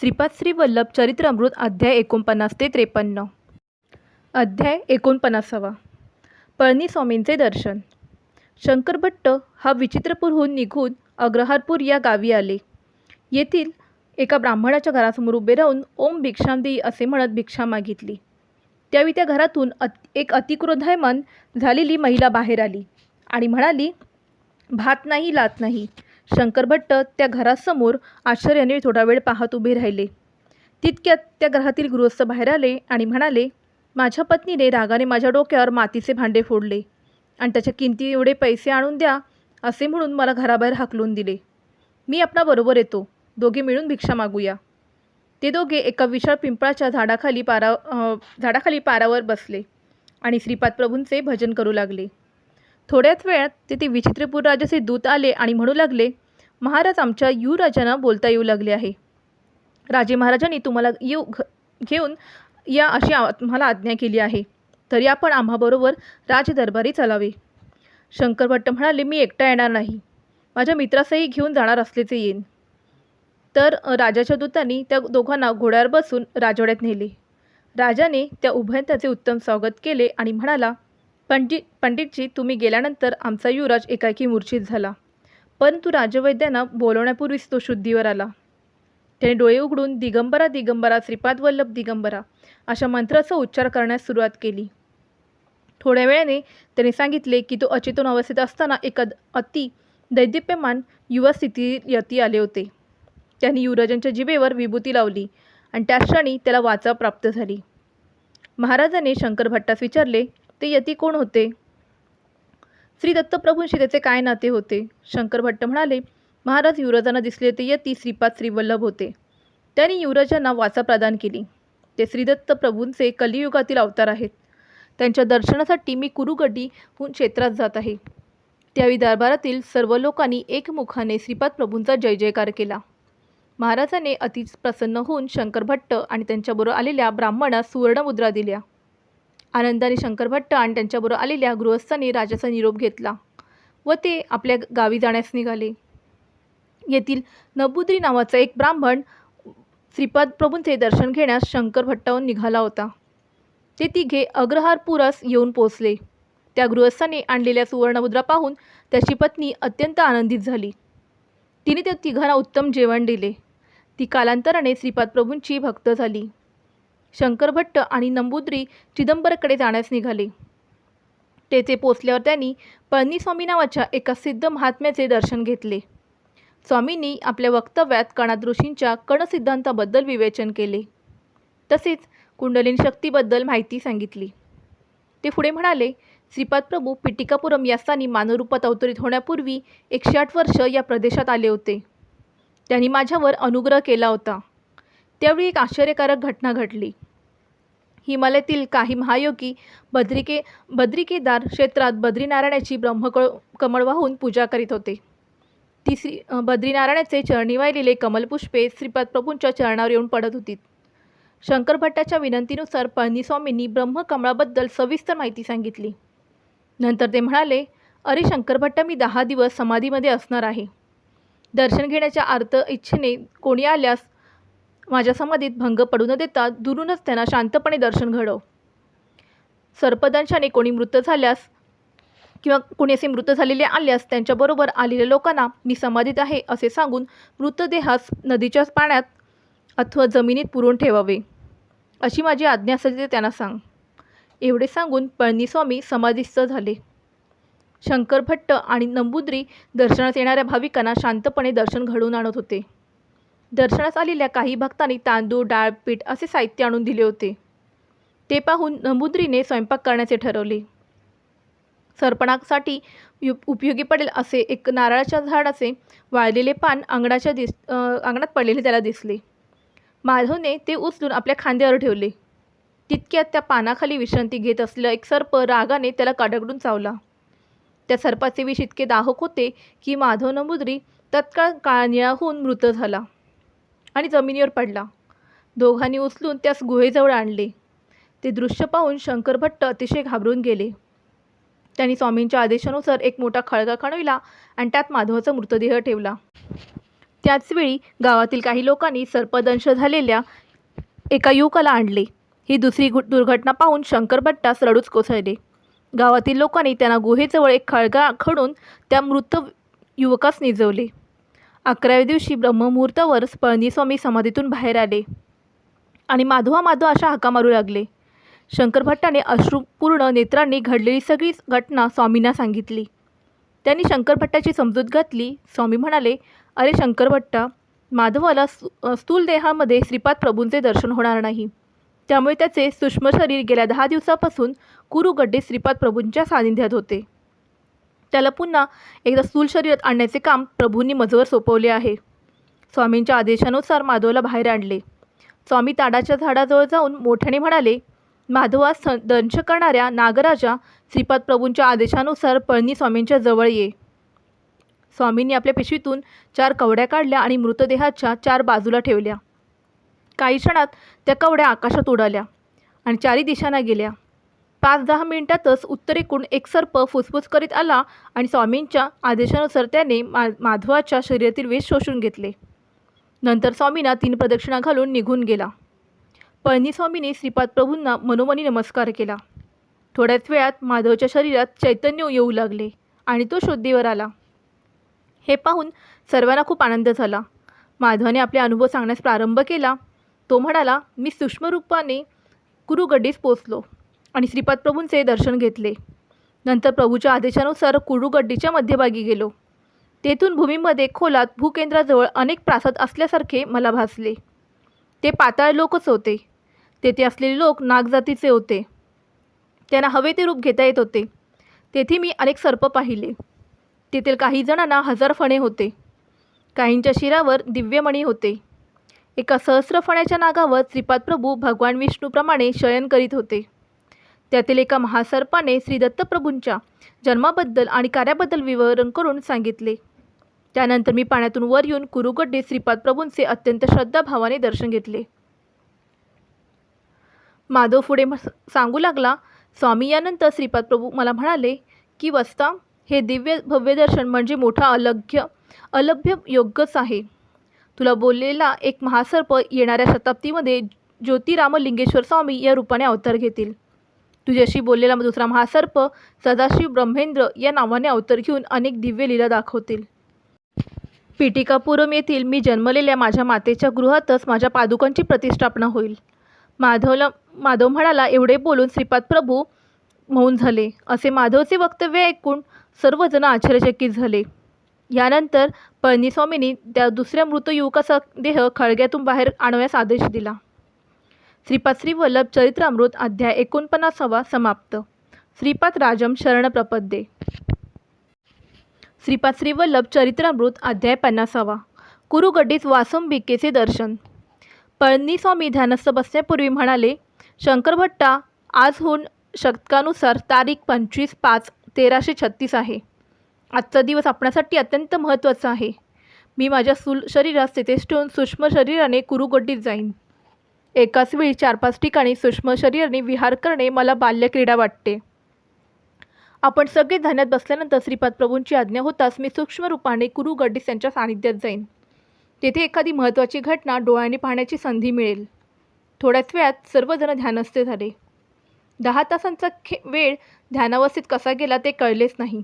श्रीपाद श्री वल्लभ चरित्रामृत अध्याय एकोणपन्नास ते त्रेपन्न. अध्याय एकोणपन्नासावा. पळणीस्वामींचे दर्शन. शंकरभट्ट हा विचित्रपूरहून निघून अग्रहारपूर या गावी आले. येथील एका ब्राह्मणाच्या घरासमोर उभे राहून ओम भिक्षाम देई असे म्हणत भिक्षा मागितली. त्यावेळी त्या घरातून अत एक अतिक्रोधायमान झालेली महिला बाहेर आली आणि म्हणाली भात नाही लात नाही. शंकरभट्ट त्या घरासमोर आश्चर्याने थोडा वेळ पाहत उभे राहिले. तितक्यात त्या घरातील गृहस्थ बाहेर आले आणि म्हणाले माझ्या पत्नीने रागाने माझ्या डोक्यावर मातीचे भांडे फोडले आणि त्याच्या किमती एवढे पैसे आणून द्या असे म्हणून मला घराबाहेर हाकलून दिले. मी आपणाबरोबर येतो. दोघे मिळून भिक्षा मागूया. ते दोघे एका विशाळ पिंपळाच्या झाडाखाली पारा झाडाखाली पारावर बसले आणि श्रीपाद प्रभूंचे भजन करू लागले. थोड्याच वेळात तेथे विचित्रपूर राजाचे दूत आले आणि म्हणू लागले महाराज आमच्या युवराजांना बोलता येऊ लागले आहे. राजे महाराजांनी तुम्हाला येऊ घ घेऊन या अशी आम्हाला तुम्हाला आज्ञा केली आहे. तरी आपण आम्हाबरोबर राजदरबारी चलावे. शंकरभट्ट म्हणाले मी एकटा येणार नाही. माझ्या मित्रासही घेऊन जाणार असल्याचे येईन. तर राजाच्या दूतांनी त्या दोघांना घोड्यावर बसून राजवाड्यात नेले. राजाने त्या उभयंताचे उत्तम स्वागत केले आणि म्हणाला पंडित पंडितजी तुम्ही गेल्यानंतर आमचा युवराज एकाएकी मूर्छित झाला. परंतु राजवैद्यांना बोलवण्यापूर्वीच तो शुद्धीवर आला. त्याने डोळे उघडून दिगंबरा दिगंबरा श्रीपाद वल्लभ दिगंबरा अशा मंत्राचा उच्चार करण्यास सुरुवात केली. थोड्या वेळाने त्याने सांगितले की तो अचेतन अवस्थेत असताना एका अति दैदिप्यमान युवा स्थिती यती आले होते. त्यांनी युवराजांच्या जिभेवर विभूती लावली आणि त्या क्षणी त्याला वाचा प्राप्त झाली. महाराजाने शंकरभट्टास विचारले ते यती कोण होते? श्री दत्तप्रभूंशी त्याचे काय नाते होते? शंकरभट्ट म्हणाले महाराज युवराजांना दिसले ते यती श्रीपाद श्रीवल्लभ होते. त्यांनी युवराजांना वाचा प्रदान केली. ते श्रीदत्त प्रभूंचे कलियुगातील अवतार आहेत. त्यांच्या दर्शनासाठी मी कुरुगडीहून क्षेत्रात जात आहे. त्यावेळी दरबारातील सर्व लोकांनी एकमुखाने श्रीपाद प्रभूंचा जय जयकार केला. महाराजाने अतिच प्रसन्न होऊन शंकरभट्ट आणि त्यांच्याबरोबर आलेल्या ब्राह्मणास सुवर्णमुद्रा दिल्या. आनंदाने शंकरभट्ट आणि त्यांच्याबरोबर आलेल्या गृहस्थांनी राजाचा निरोप घेतला व ते आपल्या गावी जाण्यास निघाले. येथील नबुद्री नावाचा एक ब्राह्मण श्रीपाद प्रभूंचे दर्शन घेण्यास शंकर भट्टाहून निघाला होता. ते तिघे अग्रहारपुरास येऊन पोचले त्या गृहस्थाने आणलेल्या सुवर्णमुद्रा पाहून त्याची पत्नी अत्यंत आनंदित झाली. तिने त्या तिघांना उत्तम जेवण दिले. ती कालांतराने श्रीपाद प्रभूंची भक्त झाली. शंकरभट्ट आणि नंबुद्री चिदंबरकडे जाण्यास निघाले. तेथे पोचल्यावर त्यांनी पळणीस्वामी नावाच्या एका सिद्ध महात्म्याचे दर्शन घेतले. स्वामींनी आपल्या वक्तव्यात कणाद ऋषींच्या कणसिद्धांताबद्दल विवेचन केले. तसेच कुंडलिन शक्तीबद्दल माहिती सांगितली. ते पुढे म्हणाले श्रीपाद प्रभू पिटिकापुरम या स्थानी मानवरूपात अवतरित होण्यापूर्वी एकशे आठ वर्ष या प्रदेशात आले होते. त्यांनी माझ्यावर अनुग्रह केला होता. त्यावेळी एक आश्चर्यकारक घटना घडली. हिमालयातील काही महायोगी बद्रिके बद्रिकेदार क्षेत्रात बद्रीनारायणाची ब्रह्मकळ कमळ वाहून पूजा करीत होते. ती श्री बद्रीनारायणाचे चरणी वाहिलेले कमलपुष्पे श्रीपाद प्रभूंच्या चरणावर येऊन पडत होती. शंकरभट्टाच्या विनंतीनुसार पळणीस्वामींनी ब्रह्मकमळाबद्दल सविस्तर माहिती सांगितली. नंतर ते म्हणाले अरे शंकरभट्ट मी दहा दिवस समाधीमध्ये असणार आहे. दर्शन घेण्याच्या अर्थ इच्छेने कोणी आल्यास माझ्या समाधीत भंग पडू न देता दुरूनच त्यांना शांतपणे दर्शन घडव. सर्पदंशाने कोणी मृत झाल्यास किंवा कोणी असे मृत झालेले आल्यास त्यांच्याबरोबर आलेल्या लोकांना मी समाधीत आहे असे सांगून मृतदेहास नदीच्या पाण्यात अथवा जमिनीत पुरून ठेवावे. अशी माझी आज्ञा असेल ते त्यांना सांग. एवढे सांगून पळणीस्वामी समाधीस्थ झाले. शंकरभट्ट आणि नंबुद्री दर्शनास येणाऱ्या भाविकांना शांतपणे दर्शन घडवून आणत होते. दर्शनास आलेल्या काही भक्तांनी तांदूळ डाळ पीठ असे साहित्य आणून दिले होते. ते पाहून नमुद्रीने स्वयंपाक करण्याचे ठरवले. सरपणासाठी यु- उपयोगी पडेल असे एक नारळाच्या झाडाचे वाळलेले पान अंगणाच्या दिस अंगणात पडलेले त्याला दिसले. माधवने ते उचलून आपल्या खांद्यावर ठेवले. तितक्यात त्या पानाखाली विश्रांती घेत असलेला एक सर्प रागाने त्याला कडकडून चावला. त्या सर्पाचे विष इतके दाहक होते की माधव नमुद्री तत्काळ काळनिळा होऊन मृत झाला. आणि जमिनीवर पडला. दोघांनी उचलून त्यास गुहेजवळ आणले. ते दृश्य पाहून शंकरभट्ट अतिशय घाबरून गेले. त्यांनी स्वामींच्या आदेशानुसार एक मोठा खळगा खणविला आणि त्यात माधवाचा मृतदेह ठेवला. त्याचवेळी गावातील काही लोकांनी सर्पदंश झालेल्या एका युवकाला आणले. ही दुसरी गु दुर्घटना पाहून शंकरभट्टास रडूच कोसळले. गावातील लोकांनी त्यांना गुहेजवळ एक खळगा खडून त्या मृत युवकास निजवले. अकराव्या दिवशी ब्रह्ममुहूर्तावर पळणीस्वामी समाधीतून बाहेर आले आणि माधवा माधवा अशा हाका मारू लागले शंकरभट्टाने अश्रुपूर्ण नेत्रांनी घडलेली सगळी घटना स्वामींना सांगितली. त्यांनी शंकरभट्टाची समजूत घातली. स्वामी म्हणाले अरे शंकरभट्टा माधवाला स्थूल देहामध्ये श्रीपाद प्रभूंचे दर्शन होणार नाही. त्यामुळे त्याचे सूक्ष्म शरीर गेल्या दहा दिवसापासून कुरुगड्डे श्रीपाद प्रभूंच्या सानिध्यात होते. त्याला पुन्हा एकदा स्थूल शरीरात आणण्याचे काम प्रभूंनी मजवर सोपवले आहे. स्वामींच्या आदेशानुसार माधवला बाहेर आणले. स्वामी ताडाच्या झाडाजवळ जाऊन मोठ्याने म्हणाले माधवा स दंश करणाऱ्या नागराजा श्रीपाद प्रभूंच्या आदेशानुसार पळणी स्वामींच्या जवळ ये. स्वामींनी आपल्या पिशवीतून चार कवड्या काढल्या आणि मृतदेहाच्या चार बाजूला ठेवल्या. काही क्षणात त्या कवड्या आकाशात उडाल्या आणि चारी दिशांना गेल्या. पाच दहा मिनिटातच उत्तरेकडून एक सर्प फुसफुस करीत आला आणि स्वामींच्या आदेशानुसार त्याने मा माधवाच्या शरीरातील वेश शोषून घेतले. नंतर स्वामींना तीन प्रदक्षिणा घालून निघून गेला. पळणीस्वामीने श्रीपाद प्रभूंना मनोमनी नमस्कार केला. थोड्याच वेळात माधवच्या शरीरात चैतन्य येऊ लागले आणि तो शुद्धीवर आला. हे पाहून सर्वांना खूप आनंद झाला. माधवाने आपले अनुभव सांगण्यास प्रारंभ केला. तो म्हणाला मी सूक्ष्मरूपाने कुरुगड्डीस पोचलो. आणि श्रीपाद प्रभूंचे दर्शन घेतले. नंतर प्रभूच्या आदेशानुसार कुडूगड्डीच्या मध्यभागी गेलो. तेथून भूमीमध्ये खोलात भूकेंद्राजवळ अनेक प्रासाद असल्यासारखे मला भासले. ते पाताळ लोकच होते. तेथे असलेले लोक नागजातीचे होते. त्यांना हवे ते रूप घेता येत होते. तेथे मी अनेक सर्प पाहिले. तेथील काही जणांना हजार फणे होते. काहींच्या शिरावर दिव्यमणी होते. एका सहस्रफण्याच्या नागावर श्रीपाद प्रभू भगवान विष्णूप्रमाणे शयन करीत होते. त्यातील एका महासर्पाने श्री दत्तप्रभूंच्या जन्माबद्दल आणि कार्याबद्दल विवरण करून सांगितले. त्यानंतर मी पाण्यातून वर येऊन कुरुगड्डे श्रीपाद प्रभूंचे अत्यंत श्रद्धाभावाने दर्शन घेतले. माधव पुढे सांगू लागला स्वामी यानंतर श्रीपाद प्रभू मला म्हणाले की वस्ता हे दिव्य भव्य दर्शन म्हणजे मोठा अलभ्य अलभ्य योग्यच आहे. तुला बोललेला एक महासर्प येणाऱ्या शताब्दीमध्ये ज्योतिरामलिंगेश्वर स्वामी या रूपाने अवतार घेतील. तुझ्याशी बोललेला दुसरा महासर्प सदाशिव ब्रह्मेंद्र या नावाने अवतर घेऊन अनेक दिव्य लीला दाखवतील. पिटिकापुरम येथील मी जन्मलेल्या माझ्या मातेच्या गृहातच माझ्या पादुकांची प्रतिष्ठापना होईल. माधवला माधव म्हणाला एवढे बोलून श्रीपाद प्रभू मौन झाले. असे माधवचे वक्तव्य ऐकून सर्वजण आश्चर्यचकित झाले. यानंतर पळणीस्वामींनी त्या दुसऱ्या मृत युवकाचा देह खळग्यातून बाहेर आणण्यास आदेश दिला. श्रीपाद श्रीवल्लभ चरित्रामृत अध्याय एकोणपन्नासावा समाप्त. श्रीपाद राजम शरण प्रपद्ये श्रीपाद श्रीवल्लभ चरित्रामृत अध्याय पन्नासावा. कुरुगड्डीत वासंबिकेचे दर्शन. पळणीस्वामी ध्यानस्थ बसण्यापूर्वी म्हणाले शंकरभट्टा आजहून शतकानुसार तारीख पंचवीस पाच तेराशे छत्तीस आहे. आजचा दिवस आपणासाठी अत्यंत महत्त्वाचा आहे. मी माझ्या सुल शरीरास तेथेच ठेवून सूक्ष्म शरीराने कुरुगड्डीत जाईन. एकाच वेळी चार पाच ठिकाणी सूक्ष्म शरीराने विहार करणे मला बाल्यक्रीडा वाटते. आपण सगळे ध्यानात बसल्यानंतर श्रीपाद प्रभूंची आज्ञा होताच मी सूक्ष्म रूपाने कुरु गड्डीस यांच्या सानिध्यात जाईन. तेथे एखादी महत्त्वाची घटना डोळ्याने पाहण्याची संधी मिळेल. थोड्याच वेळात सर्वजण ध्यानस्थ झाले. दहा तासांचा खे वेळ ध्यानावस्थेत कसा गेला ते कळलेच नाही.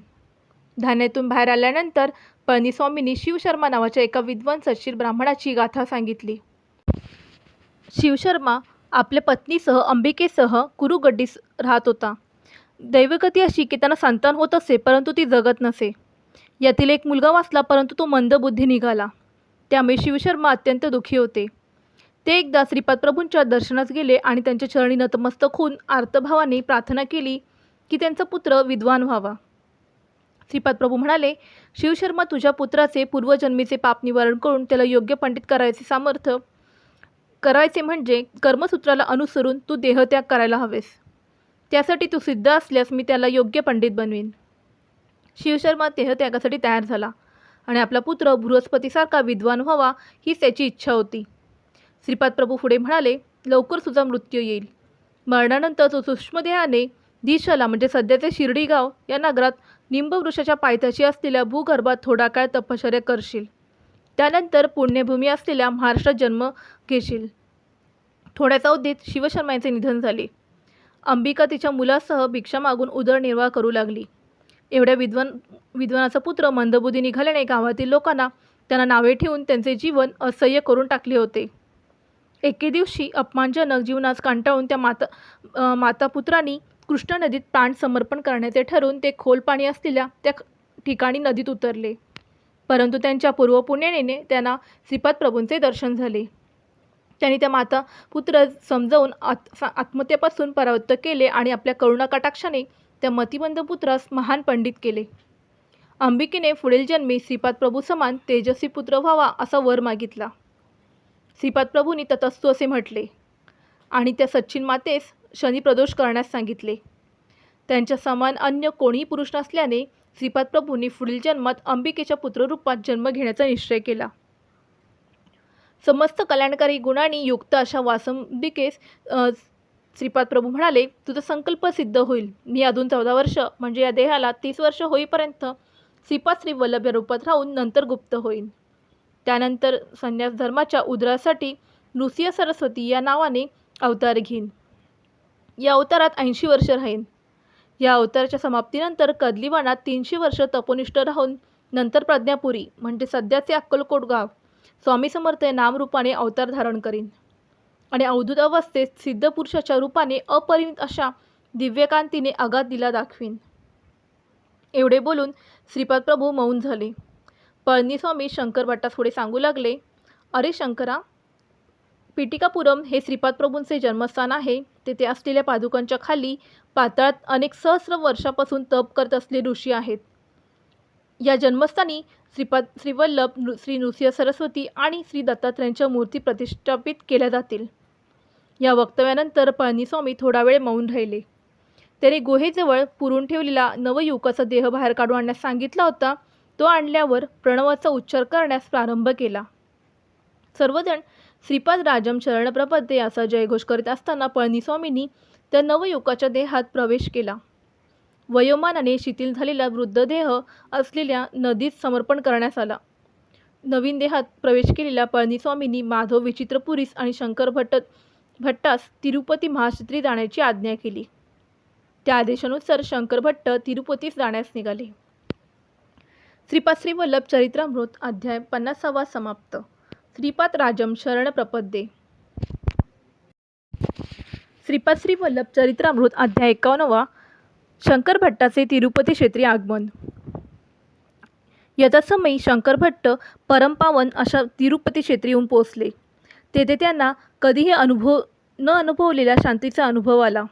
ध्यानातून बाहेर आल्यानंतर पळणीस्वामींनी शिवशर्मा नावाच्या एका विद्वान ब्राह्मणाची गाथा सांगितली. शिवशर्मा आपल्या पत्नीसह अंबिकेसह कुरुगड्डीस राहत होता. दैवगती अशी की त्यांना संतान होत असे परंतु ती जगत नसे. यातील एक मुलगा वाचला परंतु तो मंदबुद्धी निघाला. त्यामुळे शिवशर्मा अत्यंत दुःखी होते. ते एकदा श्रीपाद प्रभूंच्या दर्शनास गेले आणि त्यांच्या चरणी नतमस्तक होऊन आर्तभावाने प्रार्थना केली की त्यांचा पुत्र विद्वान व्हावा. श्रीपाद प्रभू म्हणाले शिवशर्मा तुझ्या पुत्राचे पूर्वजन्मीचे पाप निवारण करून त्याला योग्य पंडित करायचे सामर्थ्य करायचे म्हणजे कर्मसूत्राला अनुसरून तू देहत्याग करायला हवेस. त्यासाठी तू सिद्ध असल्यास मी त्याला योग्य पंडित बनवीन. शिवशर्मा देहत्यागासाठी तयार झाला आणि आपला पुत्र बृहस्पतीसारखा विद्वान व्हावा हीच त्याची इच्छा होती. श्रीपाद प्रभू पुढे म्हणाले लवकर तुझा मृत्यू येईल. मरणानंतर तो सूक्ष्मदेहाने दिशाला म्हणजे सध्याचे शिर्डी गाव या नगरात निंबवृक्षाच्या पायथ्याशी असलेल्या भूगर्भात थोडा काळ तपश्चर्या करशील. त्यानंतर पुण्यभूमी असलेल्या महाराष्ट्रात जन्म घेशील. थोड्याच अवधीत शिवशर्मा यांचे निधन झाले. अंबिका तिच्या मुलासह भिक्षा मागून उदरनिर्वाह करू लागली. एवढ्या विद्वान विद्वानाचा पुत्र मंदबुद्धी निघाल्याने गावातील लोकांना त्यांना नावे ठेवून त्यांचे जीवन असह्य करून टाकले होते. एके दिवशी अपमानजनक जीवनास कंटाळून त्या माता मातापुत्रांनी कृष्णा नदीत प्राण समर्पण करण्याचे ठरवून ते खोल पाणी असलेल्या त्या ठिकाणी नदीत उतरले. परंतु त्यांच्या पूर्वपुण्याने त्यांना श्रीपाद प्रभूंचे दर्शन झाले. त्यांनी त्या माता पुत्र समजावून आत सा- आत्महत्येपासून परावृत्त केले आणि आपल्या करुणा कटाक्षाने त्या मतिबंध पुत्रास महान पंडित केले. अंबिकेने पुढील जन्मी श्रीपाद प्रभू समान तेजस्वी पुत्र व्हावा असा वर मागितला. श्रीपाद प्रभूंनी ततस्तू असे म्हटले आणि त्या सच्चिन मातेस शनिप्रदोष करण्यास सांगितले. त्यांच्या समान अन्य कोणीही पुरुष नसल्याने श्रीपाद प्रभूंनी पुढील जन्मात अंबिकेच्या पुत्ररूपात जन्म घेण्याचा निश्चय केला. समस्त कल्याणकारी गुणांनी युक्त अशा वासंबिकेस श्रीपाद प्रभू म्हणाले तुझा संकल्प सिद्ध होईल. मी अजून चौदा वर्ष म्हणजे या देहाला तीस वर्ष होईपर्यंत श्रीपाद श्री वल्लभ रूपात राहून नंतर गुप्त होईन. त्यानंतर संन्यास धर्माच्या उदरासाठी नृसिंह सरस्वती या नावाने अवतार घेईन. या अवतारात ऐंशी वर्ष राहीन. या अवताराच्या समाप्तीनंतर कदलीवानात तीनशे वर्ष तपोनिष्ठ राहून नंतर प्रज्ञापुरी म्हणजे सध्याचे अक्कलकोट गाव स्वामी समर्थ नामरूपाने अवतार धारण करीन. आणि अवधूत अवस्थेत सिद्धपुरुषाच्या रूपाने अपरिमित अशा दिव्यकांतीने आघात दिला दाखवीन. एवढे बोलून श्रीपाद प्रभू मौन झाले. पळणीस्वामी शंकर भट्टासपुढे सांगू लागले अरे शंकरा पिटिकापुरम हे श्रीपाद प्रभूंचे जन्मस्थान आहे. तेथे असलेल्या पादुकांच्या खाली पाताळात अनेक सहस्र वर्षापासून तप करत असलेले ऋषी आहेत. या जन्मस्थानी श्रीपाद श्रीवल्लभ नृ श्री नृसिंह सरस्वती आणि श्री दत्तात्रयांच्या मूर्ती प्रतिष्ठापित केल्या जातील. या वक्तव्यानंतर पळणीस्वामी थोडा वेळ मौन राहिले. त्याने गुहेजवळ पुरून ठेवलेला नवयुवकाचा देह बाहेर काढून आणण्यास सांगितला होता. तो आणल्यावर प्रणवाचा उच्चार करण्यास प्रारंभ केला. सर्वजण श्रीपाद राजम शरणप्रपद्ये असा जयघोष करीत असताना पळणीस्वामींनी त्या नवयुवकाच्या देहात प्रवेश केला. वयोमानाने शिथिल झालेला वृद्ध देह असलेल्या नदीत समर्पण करण्यात आला. नवीन देहात प्रवेश केलेल्या पळणीस्वामींनी माधव विचित्रपुरीस आणि शंकर भट्ट भट्टास तिरुपती महाक्षेत्री जाण्याची आज्ञा केली. त्या आदेशानुसार शंकर भट्ट तिरुपतीस जाण्यास निघाले. श्रीपाद श्री वल्लभ चरित्रामृत अध्याय पन्नासावा समाप्त. श्रीपाद राजम शरण प्रपद्ये श्रीपाद श्री वल्लभ चरित्रामृत अध्याय एकावन्नवा. शंकर भट्टाचे तिरुपती क्षेत्री आगमन. यथासमयी शंकर भट्ट परमपावन अशा तिरुपती क्षेत्री येऊन पोचले तेथे त्यांना कधीही अनुभव न अनुभवलेल्या शांतीचा अनुभव आला.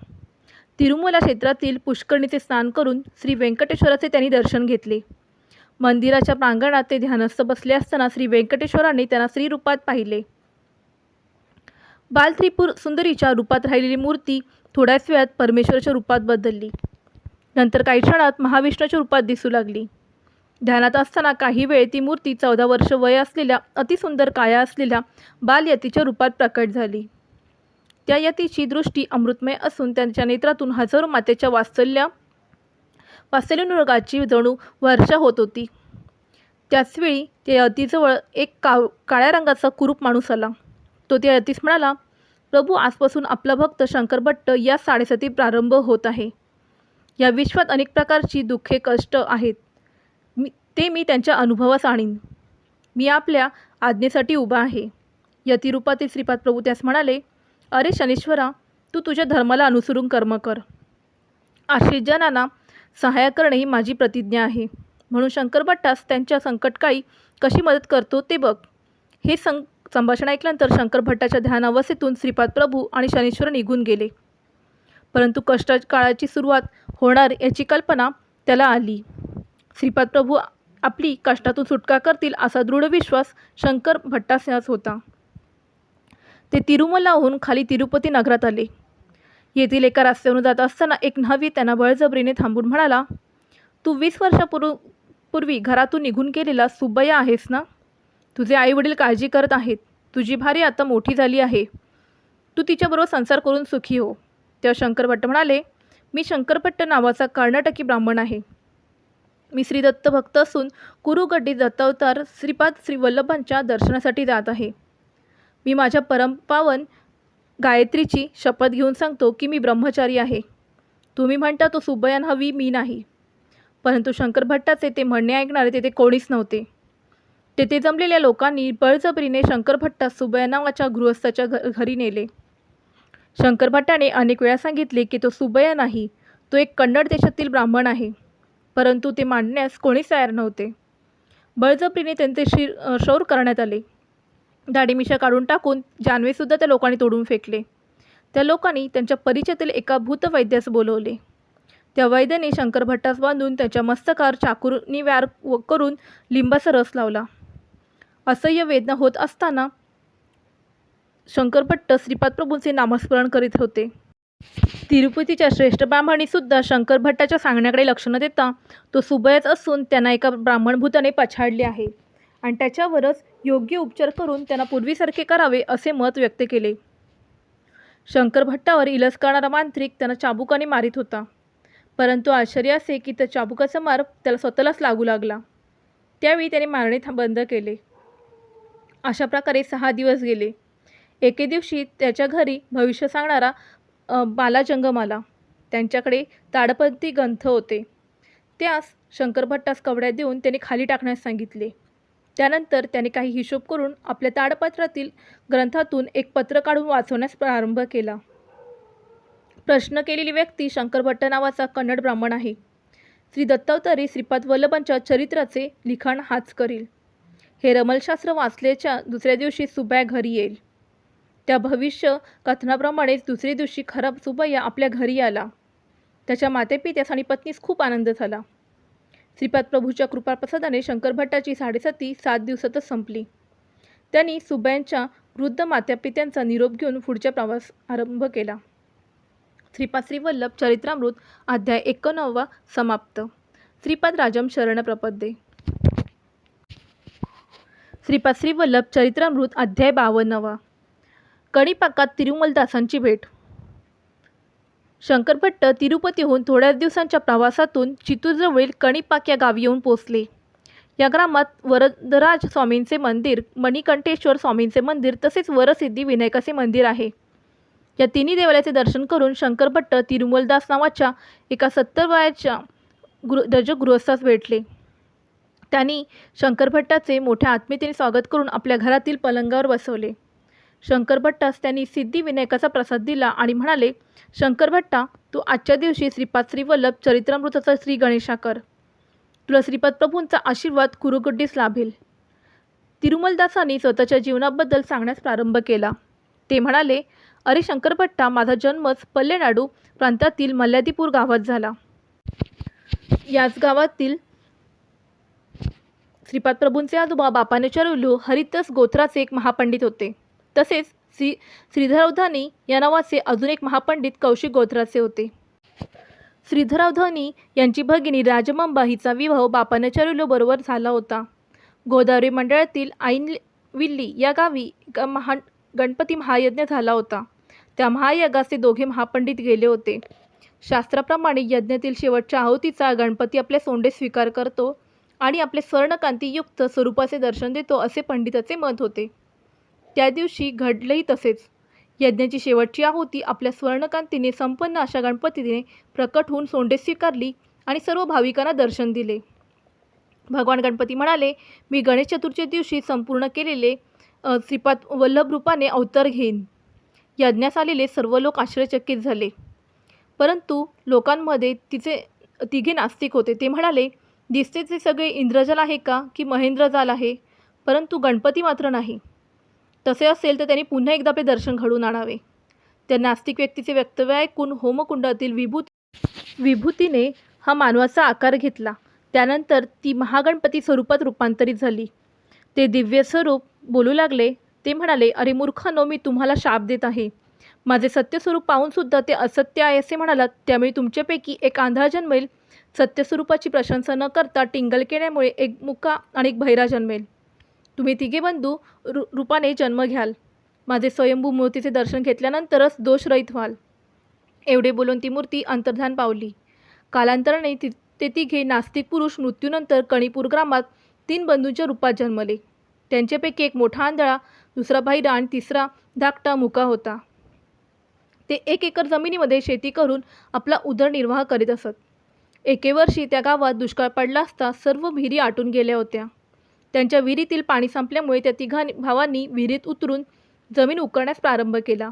तिरुमला क्षेत्रातील पुष्करणीचे स्नान करून श्री व्यंकटेश्वराचे त्यांनी दर्शन घेतले. मंदिराच्या प्रांगणात ते ध्यानस्थ बसले असताना श्री व्यंकटेश्वरांनी त्यांना श्रीरूपात पाहिले. बालत्रिपूर सुंदरीच्या रूपात राहिलेली मूर्ती थोड्याच वेळात परमेश्वराच्या रूपात बदलली. नंतर काही क्षणात महाविष्णूच्या रूपात दिसू लागली. ध्यानात असताना काही वेळ ती मूर्ती चौदा वर्ष वय असलेल्या अतिसुंदर काया असलेल्या बालयतीच्या रूपात प्रकट झाली. त्या यतीची दृष्टी अमृतमय असून त्यांच्या नेत्रातून हजारो मातेच्या वास्तल्या वात्सल्यनुरागाची जणू वर्षा होत होती. त्याचवेळी त्या यतीजवळ एक काव काळ्या रंगाचा कुरूप माणूस आला. तो त्या यतीस म्हणाला प्रभू आजपासून आपला भक्त शंकर भट्ट या साडेसाती प्रारंभ होत आहे. या विश्वात अनेक प्रकारची दुःखे कष्ट आहेत. मी ते मी त्यांच्या अनुभवास आणीन. मी आपल्या आज्ञेसाठी उभा आहे. यतिरूपातील श्रीपाद प्रभू त्यास म्हणाले अरे शनीश्वरा तू तुझ्या धर्माला अनुसरून कर्म कर. आश्रित सहाय्य करणे ही माझी प्रतिज्ञा आहे. म्हणून शंकर भट्टास त्यांच्या संकटकाळी कशी मदत करतो ते बघ. हे सं संभाषण ऐकल्यानंतर शंकर भट्टाच्या ध्यानावस्थेतून श्रीपाद प्रभू आणि शनीश्वर निघून गेले. परंतु कष्ट काळाची सुरुवात होणार याची कल्पना त्याला आली. श्रीपाद प्रभू आपली कष्टातून सुटका करतील असा दृढ विश्वास शंकर भट्टास होता. ते तिरुमलाहून खाली तिरुपती नगरात आले. येथील एका रस्त्यावरून जात असताना एक न्हावी त्यांना बळजबरीने थांबून म्हणाला तू वीस वर्षापूर्व पूर्वी घरातून निघून गेलेला सुब्बया आहेस ना? तुझे आईवडील काळजी करत आहेत. तुझी भारी आता मोठी झाली आहे. तू तिच्याबरोबर संसार करून सुखी हो. तेव्हा शंकरभट्ट म्हणाले मी शंकरपट्ट नावाचा कर्नाटकी ब्राह्मण आहे. मी श्री भक्त असून कुरुगड्डी दत्तावतार श्रीपाद श्री वल्लभांच्या दर्शनासाठी जात आहे. मी माझ्या परमपावन गायत्रीची शपथ घेऊन सांगतो की मी ब्रह्मचारी आहे. तुम्ही म्हणता तो सुब्बयान हवी मी नाही. परंतु शंकर भट्टाचे ते म्हणणे ऐकणारे तेथे कोणीच नव्हते. तेथे जमलेल्या लोकांनी बळजबरीने शंकर भट्टास सुब्बया नावाच्या गृहस्थाच्या घ घरी नेले. शंकर भट्टाने अनेक वेळा सांगितले की तो सुब्बया नाही तो एक कन्नड देशातील ब्राह्मण आहे. परंतु ते मांडण्यास कोणीच तयार नव्हते. बळजबरीने त्यांचे शिर शौर करण्यात आले. दाढीमिशा काढून टाकून जानवेसुद्धा त्या लोकांनी तोडून फेकले. त्या लोकांनी त्यांच्या परिचयातील एका भूतवैद्यास बोलवले. त्या वैद्याने शंकर भट्टास बांधून त्याच्या मस्तकावर चाकूरनी व्यार व- करून लिंबाचा रस लावला. असह्य वेदना होत असताना शंकरभट्ट श्रीपाद प्रभूंचे नामस्मरण करीत होते. तिरुपतीच्या श्रेष्ठ ब्राह्मणीसुद्धा शंकरभट्टाच्या सांगण्याकडे लक्ष न देता तो सुबयच असून त्यांना एका ब्राह्मणभूताने पछाडले आहे. आणि त्याच्यावरच योग्य उपचार करून त्यांना पूर्वीसारखे करावे असे मत व्यक्त केले. शंकर भट्टावर इलस करणारा मांत्रिक त्यांना चाबुकाने मारित होता. परंतु आश्चर्य असे की त्या चाबुकाचा मार त्याला स्वतःलाच लागू लागला. त्यावेळी त्याने मारणे था बंद केले. अशा प्रकारे सहा दिवस गेले. एके दिवशी त्याच्या घरी भविष्य सांगणारा बालाजंगम आला. त्यांच्याकडे ताडपंथी ग्रंथ होते. त्यास शंकरभट्टास कवड्या देऊन त्याने खाली टाकण्यास सांगितले. त्यानंतर त्याने काही हिशोब करून आपल्या ताडपत्रातील ग्रंथातून एक पत्र काढून वाचवण्यास प्रारंभ केला. प्रश्न केलेली व्यक्ती शंकर भट्ट नावाचा कन्नड ब्राह्मण आहे. श्री दत्तावतारी श्रीपाद वल्लभांच्या चरित्राचे लिखाण हाच करील. हे रमलशास्त्र वाचल्याच्या दुसऱ्या दिवशी सुब्या घरी येईल. त्या भविष्य कथनाप्रमाणेच दुसऱ्या दिवशी खराब सुबया आपल्या घरी आला. त्याच्या मातेपित्यास आणि पत्नीस खूप आनंद झाला. श्रीपाद प्रभूच्या कृपाप्रसादाने शंकर भट्टाची साडेसाती सात दिवसातच संपली. त्यांनी सुब्यांच्या वृद्ध मातापित्यांचा निरोप घेऊन पुढचा प्रवास आरंभ केला. श्रीपाद श्रीवल्लभ चरित्रामृत अध्याय एकोणनववा समाप्त. श्रीपाद राजम शरण प्रपद्ये श्रीपाद श्रीवल्लभ चरित्रामृत अध्याय बावन्नवा. कणिपाकात तिरुमलदासांची भेट. शंकरभट्ट तिरुपतीहून थोड्याच दिवसांच्या प्रवासातून चितूरजवळील कणिपाक या गावी येऊन पोचले या ग्रामात वरदराज स्वामींचे मंदिर मणिकंठेश्वर स्वामींचे मंदिर तसेच वरसिद्धी विनायकाचे मंदिर आहे. या तिन्ही देवालयाचे दर्शन करून शंकरभट्ट तिरुमलदास नावाच्या एका सत्तर वयाच्या गृ रज गृहस्थास भेटले. त्यांनी शंकरभट्टाचे मोठ्या आत्मीयतेने स्वागत करून आपल्या घरातील पलंगावर बसवले. शंकरभट्टास त्यांनी सिद्धिविनायकाचा प्रसाद दिला आणि म्हणाले शंकरभट्टा तू आजच्या दिवशी श्रीपाद श्रीवल्लभ चरित्रामृताचा श्री गणेशाकर. तुला श्रीपाद प्रभूंचा आशीर्वाद कुरुगुड्डीस लाभेल. तिरुमलदासांनी स्वतःच्या जीवनाबद्दल सांगण्यास प्रारंभ केला. ते म्हणाले अरे शंकरभट्टा माझा जन्मच पल्लेनाडू प्रांतातील मल्ल्यादीपूर गावात झाला. याच गावातील श्रीपाद प्रभूंचे आजोबा बापाने चरवलू हरितस गोत्राचे एक महापंडित होते. तसेच श्री श्रीधरावधानी या नावाचे अजून एक महापंडित कौशिक गोत्राचे होते. श्रीधरावधानी यांची भगिनी राजमांबा हिचा विवाह बापाने बरोबर झाला होता. गोदावरी मंडळातील ऐन विल्ली या गावी एका महा गणपती महायज्ञ झाला होता. त्या महायज्ञाचे दोघे महापंडित गेले होते. शास्त्राप्रमाणे यज्ञातील शेवटच्या आहुतीचा गणपती आपल्या सोंडे स्वीकार करतो आणि आपले स्वर्णकांतीयुक्त स्वरूपाचे दर्शन देतो असे पंडिताचे मत होते. त्या दिवशी घडलेही तसेच. यज्ञाची शेवटची आहुती आपल्या स्वर्णकांतीने संपन्न अशा गणपतीने प्रकट होऊन सोंडे स्वीकारली आणि सर्व भाविकांना दर्शन दिले. भगवान गणपती म्हणाले मी गणेश चतुर्थी दिवशी संपूर्ण केलेले श्रीपाद वल्लभ रूपाने अवतार घेईन. यज्ञास आलेले सर्व लोक आश्चर्यचकित झाले. परंतु लोकांमध्ये तिचे तिघे नास्तिक होते. ते म्हणाले दिसते ते सगळे इंद्रजाल आहे का? की महेंद्रजाल आहे? परंतु गणपती मात्र नाही. तसे असेल तर त्यांनी पुन्हा एकदा आपले दर्शन घडून आणावे. त्या नास्तिक व्यक्तीचे वक्तव्य ऐकून होमकुंडातील विभूती विभूतीने हा मानवाचा आकार घेतला. त्यानंतर ती महागणपती स्वरूपात रूपांतरित झाली. ते दिव्य स्वरूप बोलू लागले. ते म्हणाले अरे मूर्खानो मी तुम्हाला शाप देत आहे. माझे सत्यस्वरूप पाहूनसुद्धा ते असत्य आहे असे म्हणालात. त्यामुळे तुमच्यापैकी एक आंधळा जन्मेल. सत्यस्वरूपाची प्रशंसा न करता टिंगल केल्यामुळे एक मुका आणि एक भैरा जन्मेल. तुम्ही तिघे बंधू रु रूपाने जन्म घ्याल. माझे स्वयंभू मूर्तीचे दर्शन घेतल्यानंतरच दोषरहित व्हाल. एवढे बोलून ती मूर्ती अंतर्धान पावली. कालांतराने ति ते तिघे नास्तिक पुरुष मृत्यूनंतर कणीपूर ग्रामात तीन बंधूंच्या रूपात जन्मले. त्यांच्यापैकी एक मोठा आंधळा दुसरा भाईरा आणि तिसरा धाकटा मुका होता. ते एक एकर जमिनीमध्ये शेती करून आपला उदरनिर्वाह करीत असत. एके वर्षी त्या गावात दुष्काळ पडला असता सर्व विहिरी आटून गेल्या होत्या. त्यांच्या विहिरीतील पाणी संपल्यामुळे त्या तिघा भावांनी विहिरीत उतरून जमीन उकळण्यास प्रारंभ केला.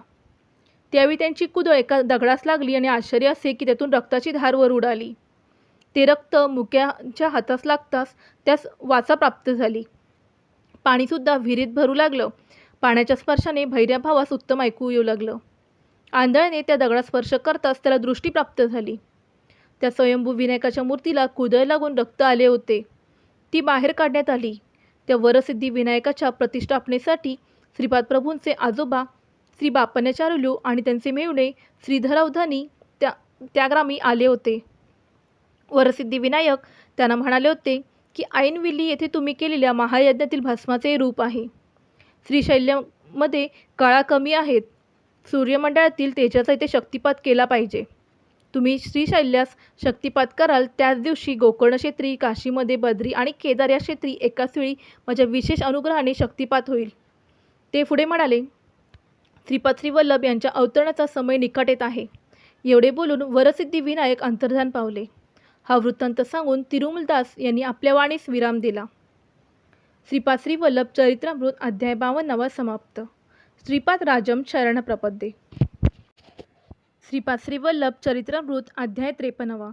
त्यावेळी त्यांची कुदळ एका दगडास लागली आणि आश्चर्य असे की त्यातून रक्ताची धार वर उडाली. ते रक्त मुक्याच्या हातास लागताच त्यास वाचा प्राप्त झाली. पाणीसुद्धा विहिरीत भरू लागलं. पाण्याच्या स्पर्शाने भैऱ्या भावास उत्तम ऐकू येऊ लागलं. आंधळ्याने त्या दगडास स्पर्श करताच त्याला दृष्टी प्राप्त झाली. त्या स्वयंभू विनायकाच्या मूर्तीला कुदळ लागून रक्त आले होते. ती बाहेर काढण्यात आली. त्या वरसिद्धी विनायकाच्या प्रतिष्ठापनेसाठी श्रीपाद प्रभूंचे आजोबा श्री बापण्याचार्युलू आणि त्यांचे मेवणे श्रीधरावधानी त्या त्याग्रामी आले होते. वरसिद्धी विनायक त्यांना म्हणाले होते की ऐनविल्ली येथे तुम्ही केलेल्या महायज्ञातील भस्माचे रूप आहे. श्रीशैल्यामध्ये कळा कमी आहेत. सूर्यमंडळातील तेजाचा इथे शक्तिपात केला पाहिजे. तुम्ही श्रीशैल्यास शक्तिपात कराल. त्याच दिवशी गोकर्ण क्षेत्री काशीमध्ये बद्री आणि केदार या क्षेत्री एकाच वेळी माझ्या विशेष अनुग्रहाने शक्तिपात होईल. ते पुढे म्हणाले श्रीपाद श्रीवल्लभ यांच्या अवतरणाचा समय निकट येत आहे. एवढे बोलून वरसिद्धी विनायक अंतर्धान पावले. हा वृत्तांत सांगून तिरुमलदास यांनी आपल्या वाणीस विराम दिला. श्रीपाद श्रीवल्लभ चरित्रामृत अध्याय बावन्नावा समाप्त. श्रीपाद राजम शरण प्रपद्ये श्रीपाश्री वल्लभ चरित्रामृत अध्याय त्रेपन्नवा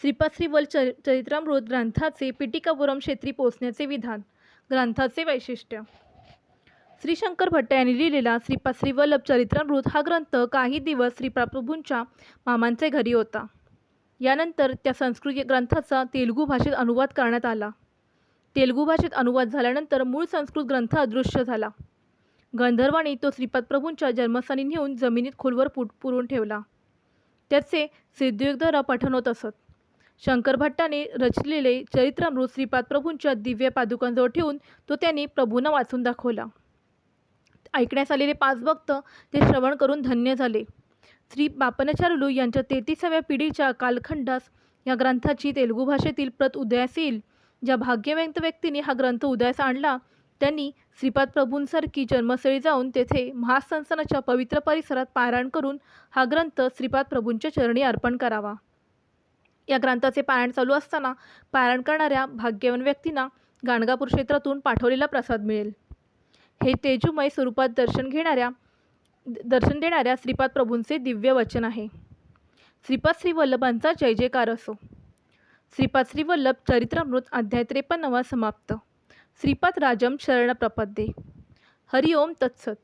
श्रीपाश्री वल्ल चर चरित्रामृत ग्रंथाचे पिटिकापुरम क्षेत्री पोचण्याचे विधान. ग्रंथाचे वैशिष्ट्य. श्री शंकर भट्ट यांनी लिहिलेला श्रीपाश्री वल्लभ चरित्रामृत हा ग्रंथ काही दिवस श्रीप्राप्रभूंच्या मामांचे घरी होता. यानंतर त्या संस्कृत ग्रंथाचा तेलुगू भाषेत अनुवाद करण्यात आला. तेलुगू भाषेत अनुवाद झाल्यानंतर मूळ संस्कृत ग्रंथ अदृश्य झाला. गंधर्वाने तो श्रीपाद प्रभूंच्या जन्मस्थानी नेऊन जमिनीत खोलवर पुट पुरून ठेवला. त्याचे सिद्धयुगधरा पठण होत असत. शंकर भट्टाने रचलेले चरित्रामृत श्रीपाद प्रभूंच्या दिव्य पादुकांजवळ ठेवून तो त्यांनी प्रभूंना वाचून दाखवला. ऐकण्यास आलेले पाच भक्त ते श्रवण करून धन्य झाले. श्री बापनचारुलू यांच्या तेहतीसाव्या पिढीच्या कालखंडास या ग्रंथाची तेलुगू भाषेतील प्रत उदयास येईल. ज्या भाग्यवंत व्यक्तीने हा ग्रंथ उदयास आणला त्यांनी श्रीपाद प्रभूंसारखी जन्मस्थळी जाऊन तेथे महासंस्थानाच्या पवित्र परिसरात पारायण करून हा ग्रंथ श्रीपाद प्रभूंच्या चरणी अर्पण करावा. या ग्रंथाचे पारायण चालू असताना पारायण करणाऱ्या भाग्यवान व्यक्तींना गाणगापूर क्षेत्रातून पाठवलेला प्रसाद मिळेल. हे तेजुमय स्वरूपात दर्शन घेणाऱ्या दर्शन देणाऱ्या श्रीपाद प्रभूंचे दिव्य वचन आहे. श्रीपाद श्रीवल्लभांचा जय जयकार असो. श्रीपाद श्रीवल्लभ चरित्रमृत चरित्रामृत अध्याय त्रेपन्नवा समाप्त. श्रीपाद राजम शरण प्रपद्ये हरिओम तत्सत.